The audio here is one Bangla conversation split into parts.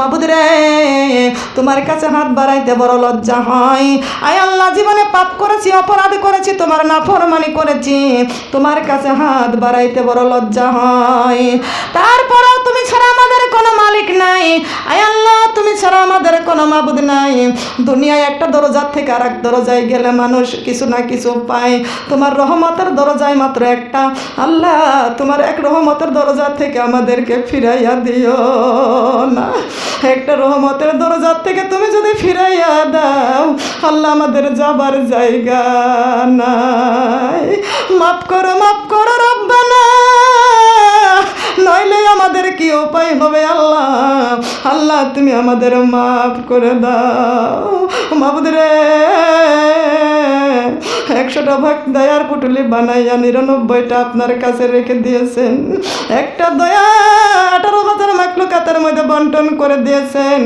মাবুদ রে তোমার কাছে হাত বাড়াইতে বড় লজ্জা হয়। আয় আল্লাহ, জীবনে পাপ করেছি, অপরাধ করেছি, তোমার নাফরমানি করেছি। তোমার কাছে হাত বাড়াইতে বড় লজ্জা হয়। তারপরেও তুমি ছাড়া আমাদের কোনো মালিক নাই। আয় আল্লাহ ছাড়া আমাদের কোনো মাবুদ নাই। দুনিয়ায় একটা দরজার থেকে আর এক দরজায় গেলে মানুষ কিছু না কিছু পায়। তোমার রহমতের দরজায় মাত্র একটা। আল্লাহ, তোমার এক রহমতের দরজা থেকে আমাদেরকে ফিরাইয়া দিও না। একটা রহমতের দরজার থেকে তুমি যদি ফিরাইয়া দাও, আল্লাহ আমাদের যাবার জায়গা নাই। মাফ করো মাফ করো রব্বানা। নইলে আমাদের কি উপায় হবে আল্লাহ? আল্লাহ, তুমি আমাদের মাফ করে দাও। মাবুদ রে, একশোটা ভাগ দয়ার পুটুলি বানাইয়া নিরানব্বইটা আপনার কাছে রেখে দিয়েছেন। একটা দয়া আঠারো হাজার মাকলুকাতের মধ্যে বন্টন করে দিয়েছেন।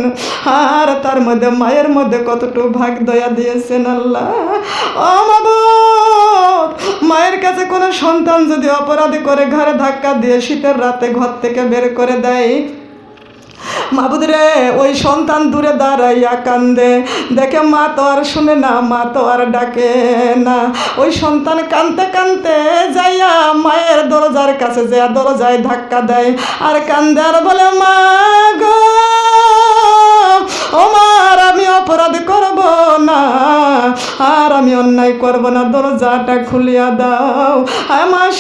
আর তার মধ্যে মায়ের মধ্যে কতটুকু ভাগ দয়া দিয়েছেন আল্লাহ? ও মায়ের কাছে কোনো সন্তান যদি অপরাধ করে ঘরে ধাক্কা দিয়ে শীতের রাতে ঘর থেকে বের করে দেয় মাবুদ রে ওই সন্তান দূরে দাঁড়াইয়া কান্দে। দেখে মা তো আর শুনে না, মা তো আর ডাকে না। ওই সন্তান কানতে কানতে যাইয়া মায়ের দরজার কাছে যাইয়া দরজায় ধাক্কা দেয় আর কান্দে আর বলে, মা গো ও মার আমি অপরাধ করব না। আর আমি অন্যায় করব না। দরজাটা খুলিয়া দাও। আমার